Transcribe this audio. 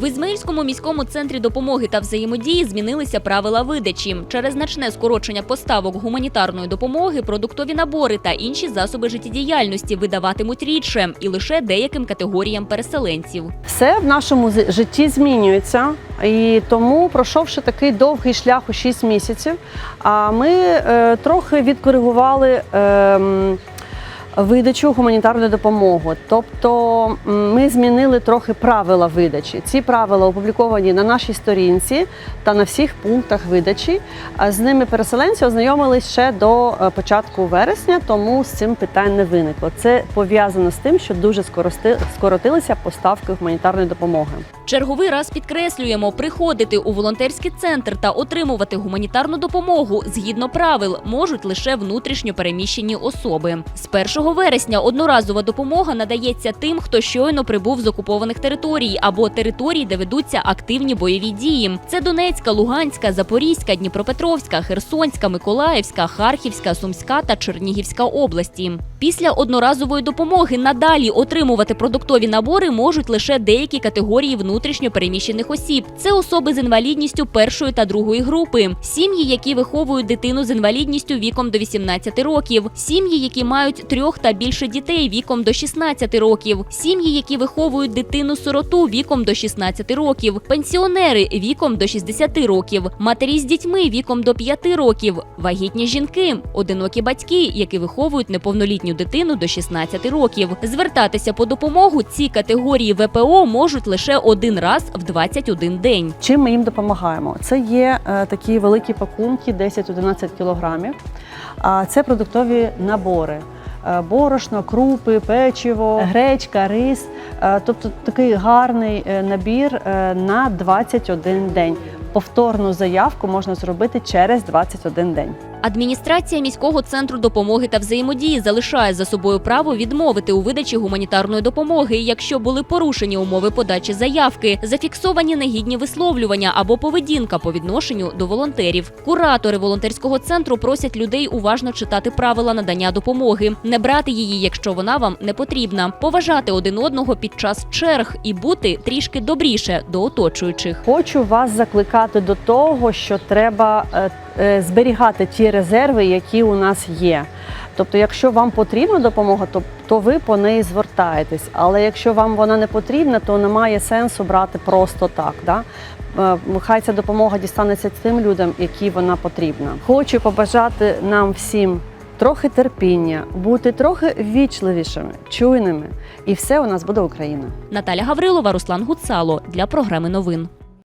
В Ізмаїльському міському центрі допомоги та взаємодії змінилися правила видачі. Через значне скорочення поставок гуманітарної допомоги, продуктові набори та інші засоби життєдіяльності видаватимуть рідше і лише деяким категоріям переселенців. Все в нашому житті змінюється, і тому, пройшовши такий довгий шлях у 6 місяців, а ми е, трохи відкоригували. Видачу гуманітарної допомоги, тобто ми змінили трохи правила видачі. Ці правила опубліковані на нашій сторінці та на всіх пунктах видачі. А З ними переселенці ознайомились ще до е, початку вересня, тому з цим питань не виникло. Це пов'язано з тим, що дуже скоротилися поставки гуманітарної допомоги. Черговий раз підкреслюємо, приходити у волонтерський центр та отримувати гуманітарну допомогу згідно правил можуть лише внутрішньо переміщені особи. З 1 вересня одноразова допомога надається тим, хто щойно прибув з окупованих територій або територій, де ведуться активні бойові дії. Це Донецька, Луганська, Запорізька, Дніпропетровська, Херсонська, Миколаївська, Харківська, Сумська та Чернігівська області. Після одноразової допомоги надалі отримувати продуктові набори можуть лише деякі категорії внутрішньо переміщених осіб. Це особи з інвалідністю першої та другої групи, сім'ї, які виховують дитину з інвалідністю віком до 18 років, сім'ї, які мають трьох та більше дітей віком до 16 років, сім'ї, які виховують дитину сироту віком до 16 років, пенсіонери віком до 60 років, матері з дітьми віком до 5 років, вагітні жінки, одинокі батьки, які виховують неповнолітню дитину до 16 років. Звертатися по допомогу ці категорії ВПО можуть лише один раз в 21 день. Чим ми їм допомагаємо? Це є е, такі великі пакунки, 10-11 кілограмів. А це продуктові набори. Е, Борошно, крупи, печиво, гречка, рис. Е, Тобто такий гарний е, набір на 21 день. Повторну заявку можна зробити через 21 день. Адміністрація міського центру допомоги та взаємодії залишає за собою право відмовити у видачі гуманітарної допомоги, якщо були порушені умови подачі заявки, зафіксовані негідні висловлювання або поведінка по відношенню до волонтерів. Куратори волонтерського центру просять людей уважно читати правила надання допомоги, не брати її, якщо вона вам не потрібна, поважати один одного під час черг і бути трішки добріше до оточуючих. Хочу вас закликати до того, що треба е, е, зберігати ті резерви, які у нас є. Тобто, якщо вам потрібна допомога, то, то ви по неї звертаєтесь. Але якщо вам вона не потрібна, то немає сенсу брати просто так. Да? Е, Хай ця допомога дістанеться тим людям, які вона потрібна. Хочу побажати нам всім трохи терпіння, бути трохи ввічливішими, чуйними, і все у нас буде Україна. Наталя Гаврилова, Руслан Гуцало для програми новин.